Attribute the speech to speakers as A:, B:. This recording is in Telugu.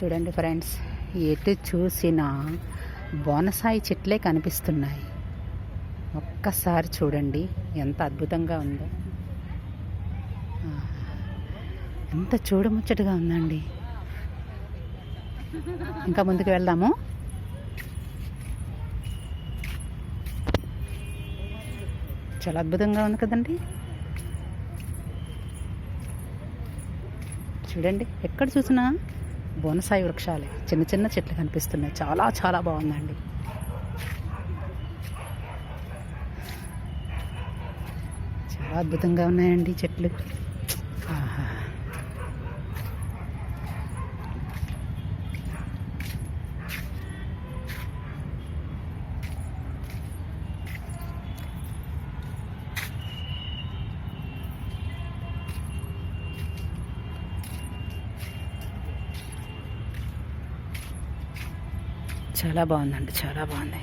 A: చూడండి ఫ్రెండ్స్ ఎటు చూసినా బోనసాయి చెట్లే కనిపిస్తున్నాయి. ఒక్కసారి చూడండి ఎంత అద్భుతంగా ఉందో. ఎంత చూడముచ్చటగా ఉందండి. ఇంకా ముందుకు వెళ్దాము. చాలా అద్భుతంగా ఉంది కదండి. చూడండి ఎక్కడ చూసినా బోనసాయి వృక్షాలే. చిన్న చిన్న చెట్లు కనిపిస్తున్నాయి. చాలా చాలా బాగుందండి. చాలా అద్భుతంగా ఉన్నాయండి చెట్లు. ఆహా. చాలా బాగుందండి చాలా బాగుంది